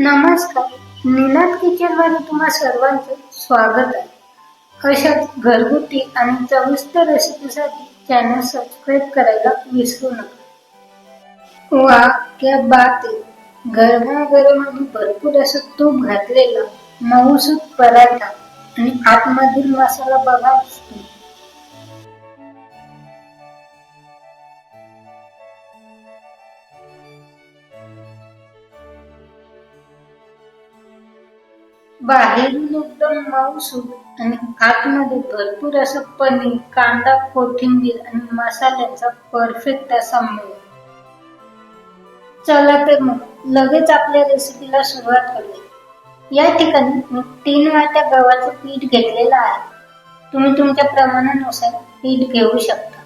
नमस्कार. निनाद किचनमध्ये तुम्हा सर्वांचं स्वागत आहे. अशाच घरगुती आणि चविष्ट रेसिपीसाठी चॅनल सबस्क्राईब करायला विसरू नका. वा क्या बात आहे. गरमागरम आणि भरपूर असं तूप घातलेला मऊसूत पराठा आणि आतमधील मसाला बघा. तुम्ही. बाहेरून एकदम मऊसूत आणि आतमध्ये भरपूर असं पनीर कांदा कोथिंबीर आणि मसाल्याचा परफेक्ट असा मेळ चला तर मग लगेच आपल्या रेसिपीला सुरुवात करूया. या ठिकाणी मी तीन वाट्या गव्हाचं पीठ घेतलेलं आहे. तुम्ही तुमच्या प्रमाणानुसार पीठ घेऊ शकता.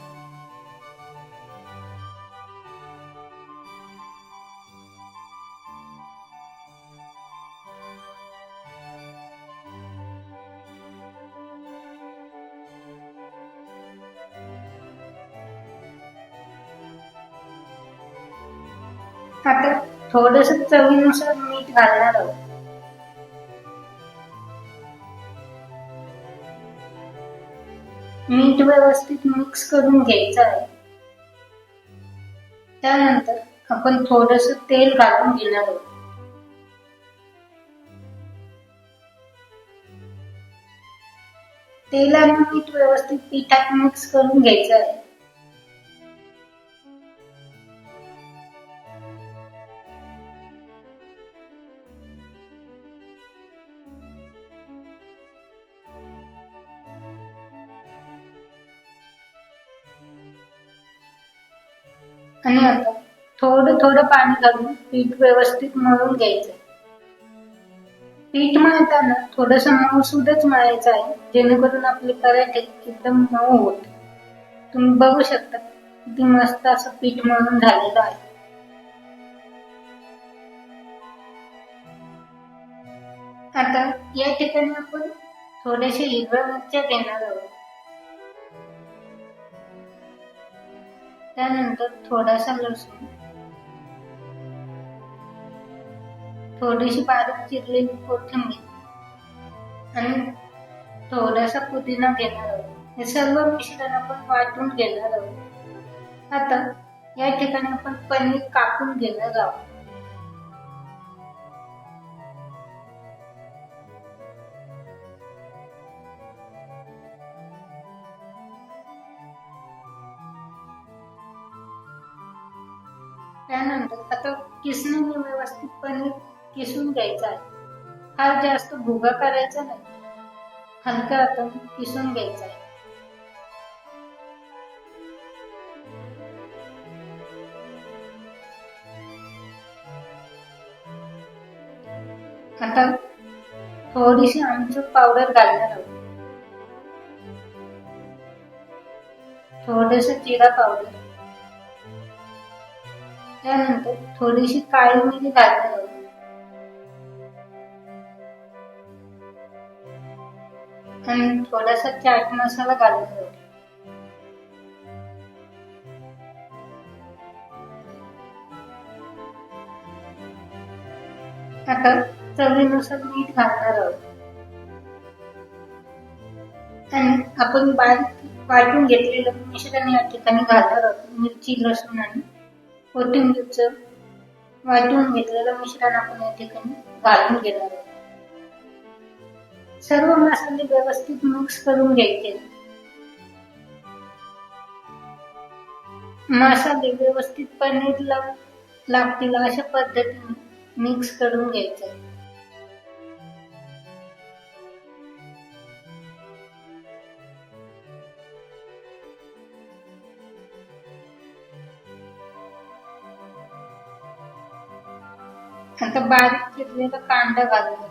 आता थोडस चवीनुसार मीठ घालणार आहोत. मीठ व्यवस्थित मिक्स करून घ्यायचं आहे. त्यानंतर आपण थोडस तेल घालून घेणार आहोत. तेल आणि मीठ व्यवस्थित पिठात मिक्स करून घ्यायचं आहे. आणि आता थोडं थोडं पाणी घालून पीठ व्यवस्थित मळून घ्यायचं. पीठ मळताना थोडस मऊसूदच मळायचं आहे जेणेकरून आपले पराठे एकदम मऊ होते तुम्ही बघू शकता किती मस्त असं पीठ मळून झालेलं आहे. आता या ठिकाणी आपण थोडेसे हिरव्या मिरच्या घेणार आहोत. त्यानंतर थोडासा लसूण. थोडीशी बारीक चिरलेली कोथिंबीर. आणि थोडासा पुदिना घेणार आहोत. हे सर्व मिश्रण आपण वाटून घेणार आहोत. आता या ठिकाणी आपण पनीर कापून घेणार आहोत. त्यानंतर आता किसणीने व्यवस्थित पनीर किसून घ्यायचं आहे. फार जास्त भुगा करायचा नाही. हलका आता किसून घ्यायचा आहे. आता थोडीशी आमचूर पावडर घालणार आहोत. थोडस जिरा पावडर. त्यानंतर थोडीशी काळी मिरी घालणार आहोत आणि थोडासा चाट मसाला घालून आहोत आता चवीनुसार मीठ घालणार आहोत. आणि आपण बारीक वाटून घेतलेलं मिश्रण या ठिकाणी घालणार आहोत. मिरची लसूण आणि कोथिंबीरचं वाटून घेतलेलं मिश्रण आपण या ठिकाणी घालून घेणार आहोत. सर्व मसाले व्यवस्थित मिक्स करून घ्यायचे. मसाले व्यवस्थित पनीरला लागतील अशा पद्धतीने मिक्स करून घ्यायचे. आता बारीक चिरलेला कांदा घालून.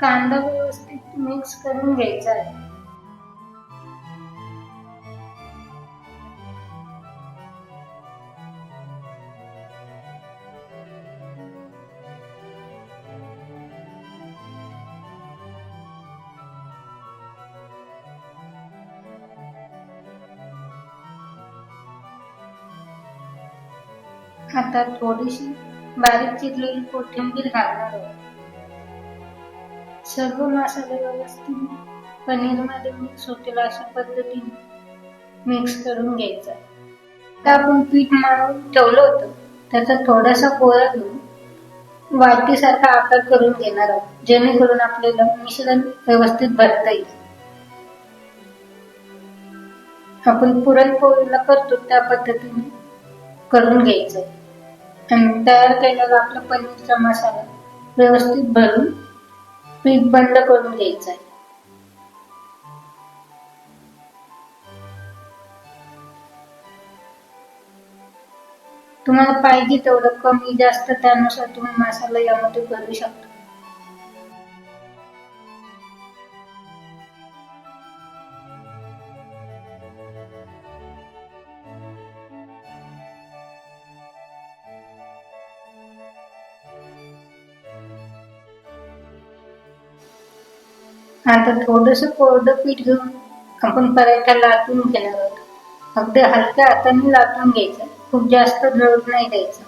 कांदा व्यवस्थित मिक्स करून घ्यायचा आहे. आता थोडीशी बारीक चिरलेली कोथिंबीर घालणार आहोत सर्व मसाले व्यवस्थित पनीरमध्ये मिक्स होतील अशा पद्धतीने मिक्स करून घ्यायचा आता आपण पीठ मारून ठेवलं होतं. त्याचा थोडासा कोरा घेऊन वाटीसारखा आकार करून घेणार आहोत. जेणेकरून आपल्याला मिश्रण व्यवस्थित भरता येईल. आपण पुरणपोळीला करतो त्या पद्धतीने करून घ्यायचं आणि तयार केलेला आपला पनीरचा मसाला व्यवस्थित भरून पीठ बंद करून घ्यायचं आहे. तुम्हाला पाहिजे तेवढं कमी जास्त त्यानुसार तुम्ही मसाला यामध्ये करू शकता. आता थोडस कोरडं पीठ घेऊन आपण पराठा लाटून घेणार आहोत. अगदी हलक्या हाताने लाटून घ्यायचं. खूप जास्त जड नाही द्यायचं.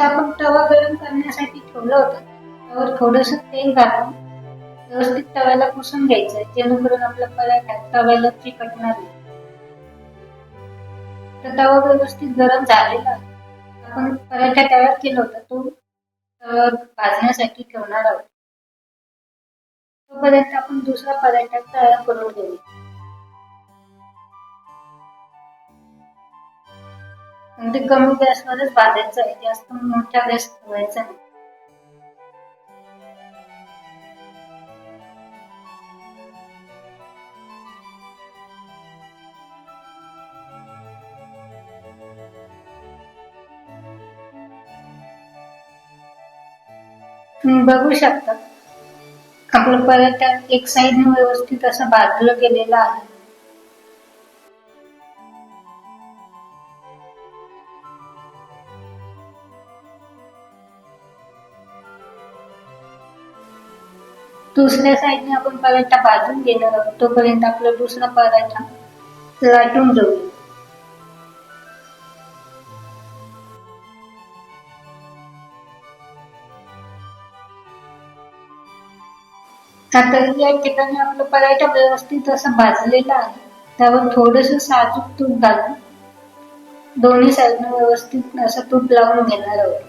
आता आपण तवा गरम करण्यासाठी ठेवलं होतं. त्यावर थोडस तेल घालून व्यवस्थित तव्याला पुसून घ्यायचं. जेणेकरून आपला पराठा तव्याला चिकटणार नाही. तर तवा व्यवस्थित गरम झालेला. आपण पराठा तयार केला होता. तो भाजण्यासाठी ठेवणार आहोत. तोपर्यंत आपण दुसरा पराठा तयार करून घेऊ. आणि ते कमी गॅसवरच भाजायचं आहे. जास्त मोठ्या गॅस ठेवायचा नाही. तुम्ही बघू शकता. आपलं पराठा एक साईडने व्यवस्थित असं भाजलं गेलेलं आहे. दुसऱ्या साईडने आपण पराठा भाजून घेणार आहोत. तोपर्यंत आपला दुसरा पराठा लाटून जाऊ आता या ठिकाणी आपलं पराठा व्यवस्थित असं भाजलेला आहे. त्यावर थोडस साजूक तूप घालून दोन्ही साईडने व्यवस्थित असं तूप लावून घेणार आहोत.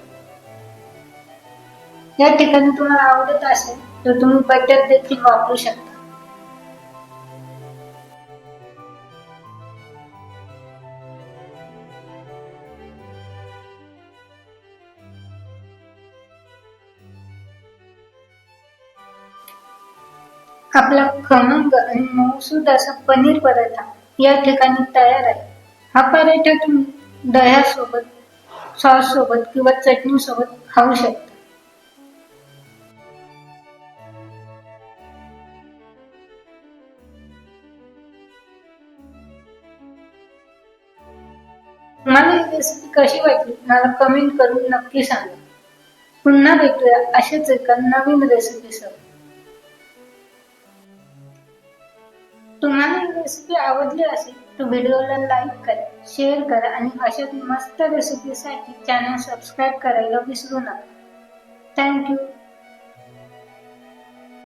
या ठिकाणी तुम्हाला आवडत असेल तर तुम्ही बटर देखील वापरू शकता. आपला खमंग आणि मऊसूद असा पनीर पराठा या ठिकाणी तयार आहे. हा पराठा तुम्ही दह्यासोबत सॉस सोबत किंवा चटणी सोबत खाऊ शकता. परिस्थिती कशी वाटली मला कमेंट करून नक्की सांगा. पुन्हा भेटूया अशाच एका नवीन रेसिपीसह तुम्हाला ही रेसिपी आवडली असेल तर व्हिडिओला लाईक करा शेअर करा आणि अशाच मस्त रेसिपीसाठी चॅनल सबस्क्राईब करायला विसरू नका. थँक्यू